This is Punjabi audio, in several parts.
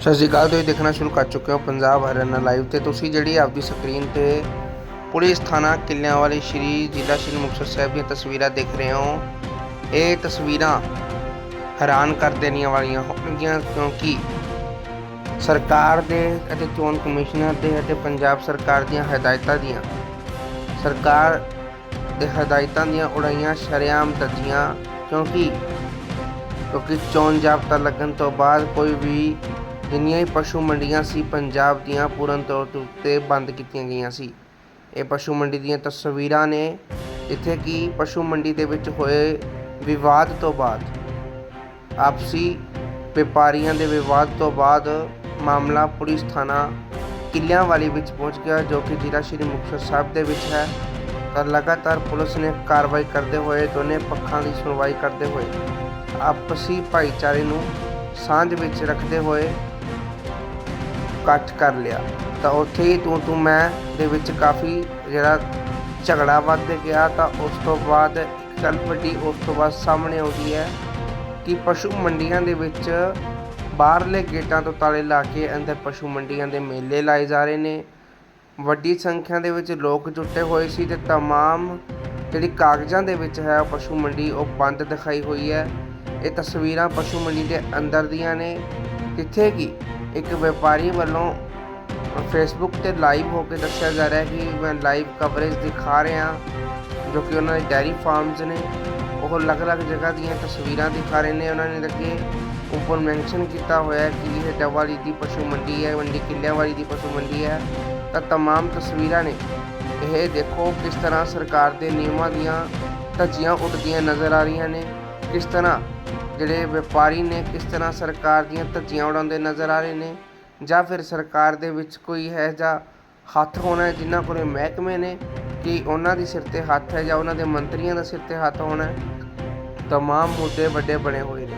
ਸਤਿ ਸ਼੍ਰੀ ਅਕਾਲ, ਤੁਸੀਂ ਦੇਖਣਾ ਸ਼ੁਰੂ ਕਰ ਚੁੱਕੇ ਹੋ ਪੰਜਾਬ ਹਰਿਆਣਾ ਲਾਈਵ ਤੇ। ਤੁਸੀਂ ਜਿਹੜੀ ਆਪਦੀ ਸਕਰੀਨ ਤੇ ਪੁਲਿਸ ਥਾਣਾ ਕਿੱਲਿਆਂ ਵਾਲੀ ਸ਼੍ਰੀ ਜ਼ਿਲ੍ਹਾ ਸ਼੍ਰੀ ਮੁਕਤਸਰ ਸਾਹਿਬ ਦੀਆਂ ਤਸਵੀਰਾਂ ਦੇਖ ਰਹੇ ਹੋ, ਇਹ ਤਸਵੀਰਾਂ ਹੈਰਾਨ ਕਰ ਦੇਣੀਆਂ ਵਾਲੀਆਂ ਹੋਣਗੀਆਂ ਕਿਉਂਕਿ ਸਰਕਾਰ ਦੇ ਅਤੇ ਚੋਣ ਕਮਿਸ਼ਨਰ ਦੇ ਅਤੇ ਪੰਜਾਬ ਸਰਕਾਰ ਦੀਆਂ ਹਦਾਇਤਾਂ ਦੀਆਂ, ਸਰਕਾਰ ਦੇ ਹਦਾਇਤਾਂ ਦੀਆਂ ਉਡਾਈਆਂ ਸ਼ਰੇਆਮ ਦੱਜੀਆਂ ਕਿਉਂਕਿ ਕਿਉਂਕਿ ਚੋਣ ਜਾਬਤਾ ਲੱਗਣ ਤੋਂ ਬਾਅਦ ਕੋਈ ਵੀ ਜਿੰਨੀਆਂ ਹੀ ਪਸ਼ੂ ਮੰਡੀਆਂ ਸੀ, ਪੰਜਾਬ ਦੀਆਂ ਪੂਰਨ ਤੌਰ ਤੇ ਉੱਤੇ ਬੰਦ ਕੀਤੀਆਂ ਗਈਆਂ ਸੀ। ਇਹ ਪਸ਼ੂ ਮੰਡੀ ਦੀਆਂ ਤਸਵੀਰਾਂ ਨੇ ਜਿੱਥੇ ਕਿ ਪਸ਼ੂ ਮੰਡੀ ਦੇ ਵਿੱਚ ਹੋਏ ਵਿਵਾਦ ਤੋਂ ਬਾਅਦ, ਆਪਸੀ ਵਪਾਰੀਆਂ ਦੇ ਵਿਵਾਦ ਤੋਂ ਬਾਅਦ ਮਾਮਲਾ ਪੁਲਿਸ ਥਾਣਾ ਕਿੱਲਿਆਂ ਵਾਲੀ ਵਿੱਚ ਪਹੁੰਚ ਗਿਆ, ਜੋ ਕਿ ਜ਼ਿਲ੍ਹਾ ਸ਼੍ਰੀ ਮੁਕਤਸਰ ਸਾਹਿਬ ਦੇ ਵਿੱਚ ਹੈ। ਤਾਂ ਲਗਾਤਾਰ ਪੁਲਿਸ ਨੇ ਕਾਰਵਾਈ ਕਰਦੇ ਹੋਏ ਦੋਨੇ ਪੱਖਾਂ ਦੀ ਸੁਣਵਾਈ ਕਰਦੇ ਹੋਏ ਆਪਸੀ ਭਾਈਚਾਰੇ ਨੂੰ ਸਾਂਝ ਵਿੱਚ ਰੱਖਦੇ ਹੋਏ ਇਕੱਠ ਕਰ ਲਿਆ ਤਾਂ ਉੱਥੇ ਹੀ ਤੂੰ ਤੂੰ ਮੈਂ ਦੇ ਵਿੱਚ ਕਾਫੀ ਜਿਹੜਾ ਝਗੜਾ ਵੱਧ ਗਿਆ ਤਾਂ ਉਸ ਤੋਂ ਬਾਅਦ ਇੱਕ ਗੱਲ ਵੱਡੀ ਉਸ ਤੋਂ ਬਾਅਦ ਸਾਹਮਣੇ ਆਉਂਦੀ ਹੈ ਕਿ ਪਸ਼ੂ ਮੰਡੀਆਂ ਦੇ ਵਿੱਚ ਬਾਹਰਲੇ ਗੇਟਾਂ ਤੋਂ ਤਾਲੇ ਲਾ ਕੇ ਅੰਦਰ ਪਸ਼ੂ ਮੰਡੀਆਂ ਦੇ ਮੇਲੇ ਲਾਏ ਜਾ ਰਹੇ ਨੇ ਵੱਡੀ ਸੰਖਿਆ ਦੇ ਵਿੱਚ ਲੋਕ ਜੁਟੇ ਹੋਏ ਸੀ ਤੇ तमाम ਜਿਹੜੀ ਕਾਗਜ਼ਾਂ ਦੇ ਵਿੱਚ ਹੈ ਉਹ ਪਸ਼ੂ ਮੰਡੀ ਉਹ ਬੰਦ ਦਿਖਾਈ ਹੋਈ ਹੈ ਇਹ ਤਸਵੀਰਾਂ ਪਸ਼ੂ ਮੰਡੀ ਦੇ ਅੰਦਰ ਦੀਆਂ ਨੇ ਜਿੱਥੇ ਕਿ ਇੱਕ ਵਪਾਰੀ ਵੱਲੋਂ ਫੇਸਬੁੱਕ ਤੇ ਲਾਈਵ ਹੋ ਕੇ ਦੱਸਿਆ ਜਾ ਰਿਹਾ ਹੈ ਕਿ ਮੈਂ ਲਾਈਵ ਕਵਰੇਜ ਦਿਖਾ ਰਿਹਾ ਜੋ ਕਿ ਉਹਨਾਂ ਦੇ ਡੈਰੀ ਫਾਰਮਸ ਨੇ ਉਹ ਅਲੱਗ-ਅਲੱਗ ਜਗ੍ਹਾ ਦੀਆਂ ਤਸਵੀਰਾਂ ਦਿਖਾ ਰਹੇ ਨੇ ਉਹਨਾਂ ਨੇ ਅੱਗੇ ਉੱਪਰ ਮੈਂਸ਼ਨ ਕੀਤਾ ਹੋਇਆ ਹੈ ਕਿ ਇਹ ਡੱਵਾਲੀ ਦੀ ਪਸ਼ੂ ਮੰਡੀ ਹੈ ਮੰਡੀ ਕਿੱਲਿਆਂ ਵਾਲੀ ਦੀ ਪਸ਼ੂ ਮੰਡੀ ਹੈ ਤਾਂ तमाम ਤਸਵੀਰਾਂ ਨੇ ਇਹ ਦੇਖੋ ਕਿਸ ਤਰ੍ਹਾਂ ਸਰਕਾਰ ਦੇ ਨਿਯਮਾਂ ਦੀਆਂ ਧੱਜੀਆਂ ਉੱਡਦੀਆਂ ਨਜ਼ਰ ਆ ਰਹੀਆਂ ਨੇ ਕਿਸ ਤਰ੍ਹਾਂ ਜਿਹੜੇ ਵਪਾਰੀ ਨੇ ਕਿਸ ਤਰ੍ਹਾਂ ਸਰਕਾਰ ਦੀਆਂ ਧੱਜੀਆਂ ਉਡਾਉਂਦੇ ਨਜ਼ਰ ਆ ਰਹੇ ਨੇ ਜਾਂ ਫਿਰ ਸਰਕਾਰ ਦੇ ਵਿੱਚ ਕੋਈ ਹੈ ਜਾਂ ਹੱਥ ਹੋਣਾ ਹੈ ਜਿਨ੍ਹਾਂ ਕੋਲੇ ਮਹਿਕਮੇ ਨੇ ਕਿ ਉਹਨਾਂ ਦੀ ਸਿਰ ਤੇ ਹੱਥ ਹੈ ਜਾਂ ਉਹਨਾਂ ਦੇ ਮੰਤਰੀਆਂ ਦਾ ਸਿਰ ਤੇ ਹੱਥ ਹੋਣਾ ਹੈ तमाम ਮੁੱਦੇ ਵੱਡੇ ਬਣੇ ਹੋਏ ਨੇ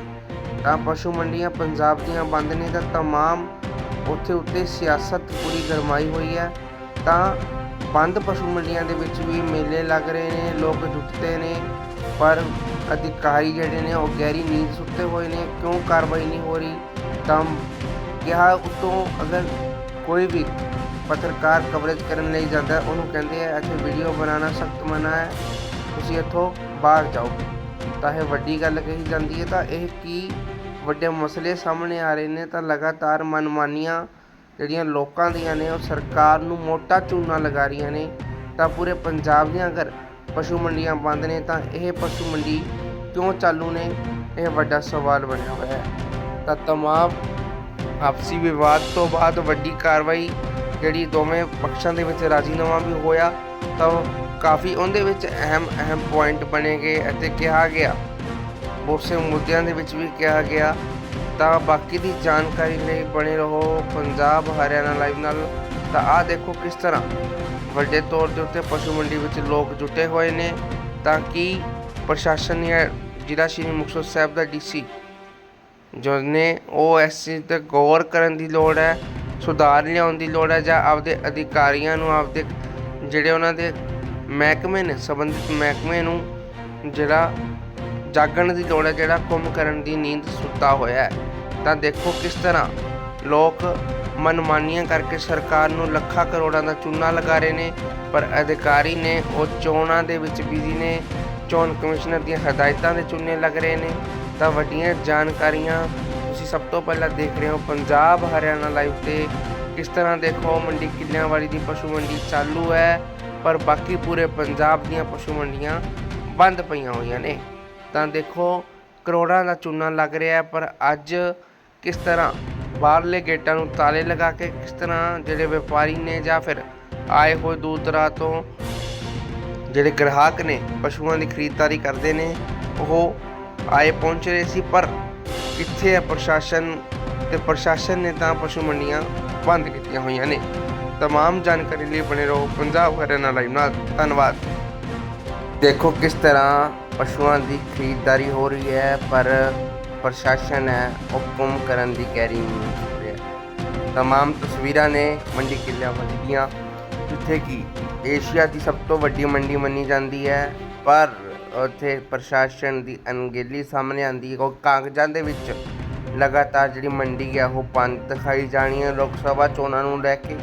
ਤਾਂ ਪਸ਼ੂ ਮੰਡੀਆਂ ਪੰਜਾਬ ਦੀਆਂ ਬੰਦ ਨੇ ਤਾਂ तमाम ਉੱਥੇ ਉੱਤੇ ਸਿਆਸਤ ਪੂਰੀ ਗਰਮਾਈ ਹੋਈ ਹੈ ਤਾਂ ਬੰਦ ਪਸ਼ੂ ਮੰਡੀਆਂ ਦੇ ਵਿੱਚ ਵੀ ਮੇਲੇ ਲੱਗ ਰਹੇ ਨੇ ਲੋਕ ਜੁਟਦੇ ਨੇ ਪਰ ਅਧਿਕਾਰੀ ਜਿਹੜੇ ਨੇ ਉਹ ਗਹਿਰੀ ਨੀਂਦ ਸੁੱਤੇ ਹੋਏ ਨੇ, ਕਿਉਂ ਕਾਰਵਾਈ ਨਹੀਂ ਹੋ ਰਹੀ? ਤਾਂ ਕਿਹਾ ਉਤੋਂ ਅਗਰ ਕੋਈ ਵੀ ਪੱਤਰਕਾਰ ਕਵਰੇਜ ਕਰਨ ਲਈ ਜਾਂਦਾ ਉਹਨੂੰ ਕਹਿੰਦੇ ਆ, ਇੱਥੇ ਵੀਡੀਓ ਬਣਾਉਣਾ ਸਖਤ ਮਨਾ ਹੈ, ਤੁਸੀਂ ਇੱਥੋਂ ਬਾਹਰ ਜਾਓ। ਤਾਂ ਇਹ ਵੱਡੀ ਗੱਲ ਕਹੀ ਜਾਂਦੀ ਹੈ। ਤਾਂ ਇਹ ਕੀ ਵੱਡੇ ਮਸਲੇ ਸਾਹਮਣੇ ਆ ਰਹੇ ਨੇ? ਤਾਂ ਲਗਾਤਾਰ ਮਨਮਾਨੀਆਂ ਜਿਹੜੀਆਂ ਲੋਕਾਂ ਦੀਆਂ ਨੇ, ਉਹ ਸਰਕਾਰ ਨੂੰ ਮੋਟਾ ਚੂਨਾ ਲਗਾ ਰਹੀਆਂ ਨੇ। ਤਾਂ ਪੂਰੇ ਪੰਜਾਬ ਦੀਆਂ ਅਗਰ ਪਸ਼ੂ ਮੰਡੀਆਂ ਬੰਦ ਨੇ ਤਾਂ ਇਹ ਪਸ਼ੂ ਮੰਡੀ ਕਿਉਂ ਚਾਲੂ ਨੇ? ਇਹ ਵੱਡਾ ਸਵਾਲ ਬਣਿਆ ਹੋਇਆ ਹੈ। ਤਾਂ ਤਮਾਮ ਆਪਸੀ ਵਿਵਾਦ ਤੋਂ ਬਾਅਦ ਵੱਡੀ ਕਾਰਵਾਈ ਜਿਹੜੀ ਦੋਵੇਂ ਪੱਖਾਂ ਦੇ ਵਿੱਚ ਰਾਜੀਨਾਮਾ ਵੀ ਹੋਇਆ, ਤਾਂ ਉਹ ਕਾਫੀ ਉਹਦੇ ਵਿੱਚ ਅਹਿਮ ਅਹਿਮ ਪੁਆਇੰਟ ਬਣੇ ਗਏ ਅਤੇ ਕਿਹਾ ਗਿਆ। ਬਹੁਤ ਸੇ ਮੁੱਦਿਆਂ ਦੇ ਵਿੱਚ ਵੀ ਕਿਹਾ ਗਿਆ। ਤਾਂ ਬਾਕੀ ਦੀ ਜਾਣਕਾਰੀ ਲਈ ਬਣੇ ਰਹੋ ਪੰਜਾਬ ਹਰਿਆਣਾ ਲਾਈਵ ਨਾਲ। ਤਾਂ ਆਹ ਦੇਖੋ ਕਿਸ ਤਰ੍ਹਾਂ ਵੱਡੇ ਤੌਰ ਦੇ ਉੱਤੇ ਪਸ਼ੂ ਮੰਡੀ ਵਿੱਚ ਲੋਕ ਜੁਟੇ ਹੋਏ ਨੇ ਤਾਂ ਕਿ ਪ੍ਰਸ਼ਾਸਨ ਜਾਂ ਜ਼ਿਲ੍ਹਾ ਸ਼੍ਰੀ ਮੁਕਤਸਰ ਸਾਹਿਬ ਦਾ ਡੀਸੀ ਜੋ ਨੇ ਉਹ ਇਸ ਚੀਜ਼ ਤੇ ਗੌਰ ਕਰਨ ਦੀ ਲੋੜ ਹੈ, ਸੁਧਾਰ ਲਿਆਉਣ ਦੀ ਲੋੜ ਹੈ ਜਾਂ ਆਪਦੇ ਅਧਿਕਾਰੀਆਂ ਨੂੰ ਆਪਦੇ ਜਿਹੜੇ ਉਹਨਾਂ ਦੇ ਮਹਿਕਮੇ ਨੇ, ਸੰਬੰਧਿਤ ਮਹਿਕਮੇ ਨੂੰ ਜਿਹੜਾ ਜਾਗਣ ਦੀ ਲੋੜ ਹੈ, ਜਿਹੜਾ ਕੁੰਮ ਕਰਨ ਦੀ ਨੀਂਦ ਸੁੱਤਾ ਹੋਇਆ ਹੈ। ਤਾਂ ਦੇਖੋ ਕਿਸ ਤਰ੍ਹਾਂ ਲੋਕ ਮਨਮਾਨੀਆਂ ਕਰਕੇ ਸਰਕਾਰ ਨੂੰ ਲੱਖਾਂ ਕਰੋੜਾਂ ਦਾ ਚੂਨਾ ਲਗਾ ਰਹੇ ਨੇ, ਪਰ ਅਧਿਕਾਰੀ ਨੇ ਉਹ ਚੋਣਾਂ ਦੇ ਵਿੱਚ ਬਿਜ਼ੀ ਨੇ। ਚੋਣ ਕਮਿਸ਼ਨਰ ਦੀਆਂ ਹਦਾਇਤਾਂ ਦੇ ਚੂਨੇ ਲੱਗ ਰਹੇ ਨੇ। ਤਾਂ ਵੱਡੀਆਂ ਜਾਣਕਾਰੀਆਂ ਤੁਸੀਂ ਸਭ ਤੋਂ ਪਹਿਲਾਂ ਦੇਖ ਰਹੇ ਹੋ ਪੰਜਾਬ ਹਰਿਆਣਾ ਲਾਈਵ ਤੇ। ਕਿਸ ਤਰ੍ਹਾਂ ਦੇਖੋ ਮੰਡੀ ਕਿੱਲਿਆਂ ਵਾਲੀ ਦੀ ਪਸ਼ੂ ਮੰਡੀ ਚਾਲੂ ਹੈ, ਪਰ ਬਾਕੀ ਪੂਰੇ ਪੰਜਾਬ ਦੀਆਂ ਪਸ਼ੂ ਮੰਡੀਆਂ ਬੰਦ ਪਈਆਂ ਹੋਈਆਂ ਨੇ। ਤਾਂ ਦੇਖੋ ਕਰੋੜਾਂ ਦਾ ਚੂਨਾ ਲੱਗ ਰਿਹਾ ਪਰ ਅੱਜ ਕਿਸ ਤਰ੍ਹਾਂ ਬਾਹਰਲੇ ਗੇਟਾਂ ਨੂੰ ਤਾਲੇ ਲਗਾ ਕੇ ਕਿਸ ਤਰ੍ਹਾਂ ਜਿਹੜੇ ਵਪਾਰੀ ਨੇ ਜਾਂ ਫਿਰ ਆਏ ਹੋਏ ਦੂਰ ਦਰਾਜ ਤੋਂ ਜਿਹੜੇ ਗ੍ਰਾਹਕ ਨੇ ਪਸ਼ੂਆਂ ਦੀ ਖਰੀਦਦਾਰੀ ਕਰਦੇ ਨੇ ਉਹ ਆਏ ਪਹੁੰਚ ਰਹੇ ਸੀ ਪਰ ਕਿੱਥੇ ਹੈ ਪ੍ਰਸ਼ਾਸਨ ਤੇ ਪ੍ਰਸ਼ਾਸਨ ਨੇ ਤਾਂ ਪਸ਼ੂ ਮੰਡੀਆਂ ਬੰਦ ਕੀਤੀਆਂ ਹੋਈਆਂ ਨੇ तमाम ਜਾਣਕਾਰੀ ਲਈ ਬਣੇ ਰਹੋ ਪੰਜਾਬ ਹਰਿਆਣਾ ਲਾਈਵ ਨਾਲ ਧੰਨਵਾਦ ਦੇਖੋ ਕਿਸ ਤਰ੍ਹਾਂ ਪਸ਼ੂਆਂ ਦੀ ਖਰੀਦਦਾਰੀ ਹੋ ਰਹੀ ਹੈ ਪਰ ਪ੍ਰਸ਼ਾਸਨ ਹੈ ਉਹ ਗੁੰਮ ਕਰਨ ਦੀ ਕੈਰੀ ਨਹੀਂ ਕਰ ਰਿਹਾ तमाम ਤਸਵੀਰਾਂ ਨੇ ਮੰਡੀ ਕਿੱਲਿਆਂ ਵਾਲੀ ਦੀਆਂ ਜਿੱਥੇ ਕਿ ਏਸ਼ੀਆ ਦੀ ਸਭ ਤੋਂ ਵੱਡੀ ਮੰਡੀ ਮੰਨੀ ਜਾਂਦੀ ਹੈ ਪਰ ਉੱਥੇ ਪ੍ਰਸ਼ਾਸਨ ਦੀ ਅਣਗਹਿਲੀ ਸਾਹਮਣੇ ਆਂਦੀ ਹੈ ਉਹ ਕਾਗਜ਼ਾਂ ਦੇ ਵਿੱਚ ਲਗਾਤਾਰ ਜਿਹੜੀ ਮੰਡੀ ਹੈ ਉਹ ਬੰਦ ਦਿਖਾਈ ਜਾਣੀ ਹੈ ਲੋਕ ਸਭਾ ਚੋਣਾਂ ਨੂੰ ਲੈ ਕੇ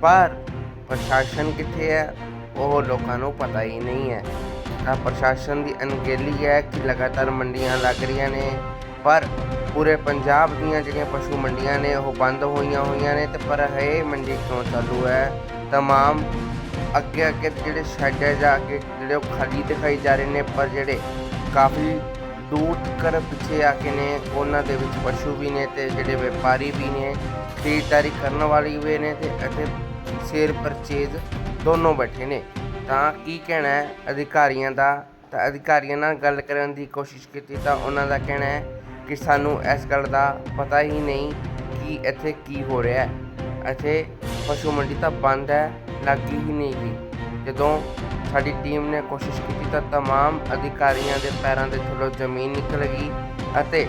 ਪਰ ਪ੍ਰਸ਼ਾਸਨ ਕਿੱਥੇ ਹੈ ਉਹ ਲੋਕਾਂ ਨੂੰ ਪਤਾ ਹੀ ਨਹੀਂ ਹੈ ਤਾਂ ਪ੍ਰਸ਼ਾਸਨ ਦੀ ਅਣਗਹਿਲੀ ਹੈ ਕਿ ਲਗਾਤਾਰ ਮੰਡੀਆਂ ਲੱਗ ਰਹੀਆਂ ਨੇ ਪਰ ਪੂਰੇ ਪੰਜਾਬ ਦੀਆਂ ਜਿਹੜੀਆਂ ਪਸ਼ੂ ਮੰਡੀਆਂ ਨੇ, ਉਹ ਬੰਦ ਹੋਈਆਂ ਹੋਈਆਂ ਨੇ ਤੇ ਪਰ ਇਹ ਮੰਡੀ ਕਿਉਂ ਚਾਲੂ ਹੈ? ਤਮਾਮ ਅੱਗੇ ਅੱਗੇ ਜਿਹੜੇ ਸ਼ੈੱਡ ਹੈ ਜਾ ਕੇ ਜਿਹੜੇ ਉਹ ਖਾਲੀ ਦਿਖਾਈ ਜਾ ਰਹੇ ਨੇ, ਪਰ ਜਿਹੜੇ ਕਾਫੀ ਦੂਰ ਤੱਕ ਪਿੱਛੇ ਆ ਕੇ ਨੇ, ਉਹਨਾਂ ਦੇ ਵਿੱਚ ਪਸ਼ੂ ਵੀ ਨੇ ਤੇ ਜਿਹੜੇ ਵਪਾਰੀ ਵੀ ਨੇ, ਖਰੀਦਦਾਰੀ ਕਰਨ ਵਾਲੇ ਵੀ ਨੇ ਤੇ ਅਤੇ ਸੇਲ ਪਰਚੇਜ਼ ਦੋਨੋਂ ਬੈਠੇ ਨੇ। ਤਾਂ ਕੀ ਕਹਿਣਾ ਹੈ ਅਧਿਕਾਰੀਆਂ ਦਾ? ਤਾਂ ਅਧਿਕਾਰੀਆਂ ਨਾਲ ਗੱਲ ਕਰਨ ਦੀ ਕੋਸ਼ਿਸ਼ ਕੀਤੀ ਤਾਂ ਉਹਨਾਂ ਦਾ ਕਹਿਣਾ ਹੈ ਕਿ ਸਾਨੂੰ ਇਸ ਗੱਲ ਦਾ ਪਤਾ ਹੀ ਨਹੀਂ ਕਿ ਇੱਥੇ ਕੀ ਹੋ ਰਿਹਾ ਹੈ ਇੱਥੇ ਪਸ਼ੂ ਮੰਡੀ ਤਾਂ ਬੰਦ ਹੈ ਲੱਗੀ ਹੀ ਨਹੀਂ ਗਈ ਜਦੋਂ ਸਾਡੀ ਟੀਮ ਨੇ ਕੋਸ਼ਿਸ਼ ਕੀਤੀ ਤਾਂ तमाम ਅਧਿਕਾਰੀਆਂ ਦੇ ਪੈਰਾਂ ਦੇ ਥੱਲੋਂ ਜ਼ਮੀਨ ਨਿਕਲ ਗਈ ਅਤੇ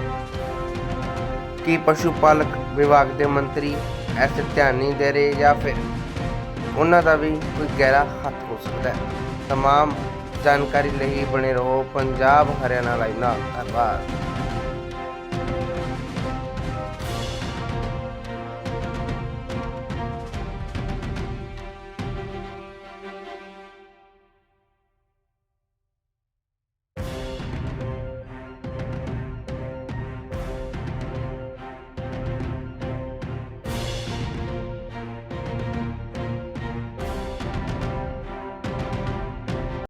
ਕੀ ਪਸ਼ੂ ਪਾਲਕ ਵਿਭਾਗ ਦੇ ਮੰਤਰੀ ਐਸੇ ਧਿਆਨ ਨਹੀਂ ਦੇ ਰਹੇ ਜਾਂ ਫਿਰ ਉਹਨਾਂ ਦਾ ਵੀ ਕੋਈ ਗਹਿਰਾ ਹੱਥ ਹੋ ਸਕਦਾ ਹੈ तमाम ਜਾਣਕਾਰੀ ਲਈ ਬਣੇ ਰਹੋ ਪੰਜਾਬ ਹਰਿਆਣਾ ਲਾਈਵ ਨਾਲ ਧੰਨਵਾਦ